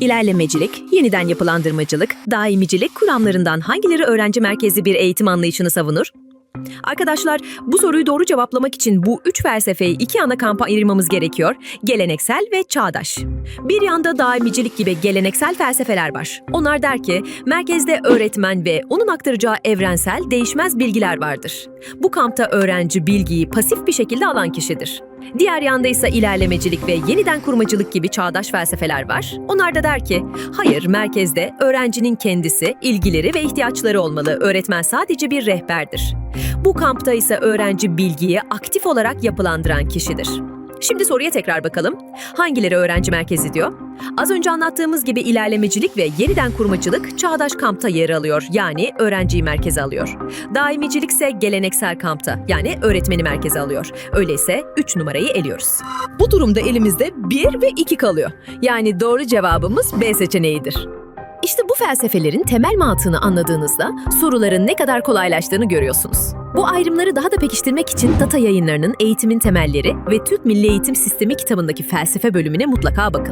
İlerlemecilik, yeniden yapılandırmacılık, daimicilik kuramlarından hangileri öğrenci merkezli bir eğitim anlayışını savunur? Arkadaşlar, bu soruyu doğru cevaplamak için bu üç felsefeyi iki ana kampa ayırmamız gerekiyor. Geleneksel ve çağdaş. Bir yanda daimicilik gibi geleneksel felsefeler var. Onlar der ki, merkezde öğretmen ve onun aktaracağı evrensel, değişmez bilgiler vardır. Bu kampta öğrenci bilgiyi pasif bir şekilde alan kişidir. Diğer yanda ise ilerlemecilik ve yeniden kurmacılık gibi çağdaş felsefeler var. Onlar da der ki, hayır merkezde öğrencinin kendisi, ilgileri ve ihtiyaçları olmalı. Öğretmen sadece bir rehberdir. Bu kampta ise öğrenci bilgiyi aktif olarak yapılandıran kişidir. Şimdi soruya tekrar bakalım. Hangileri öğrenci merkezi diyor? Az önce anlattığımız gibi ilerlemecilik ve yeniden kurmacılık çağdaş kampta yer alıyor. Yani öğrenciyi merkeze alıyor. Daimicilik ise geleneksel kampta yani öğretmeni merkeze alıyor. Öyleyse 3 numarayı eliyoruz. Bu durumda elimizde 1 ve 2 kalıyor. Yani doğru cevabımız B seçeneğidir. İşte bu felsefelerin temel mantığını anladığınızda soruların ne kadar kolaylaştığını görüyorsunuz. Bu ayrımları daha da pekiştirmek için Data Yayınları'nın Eğitimin Temelleri ve Türk Milli Eğitim Sistemi kitabındaki felsefe bölümüne mutlaka bakın.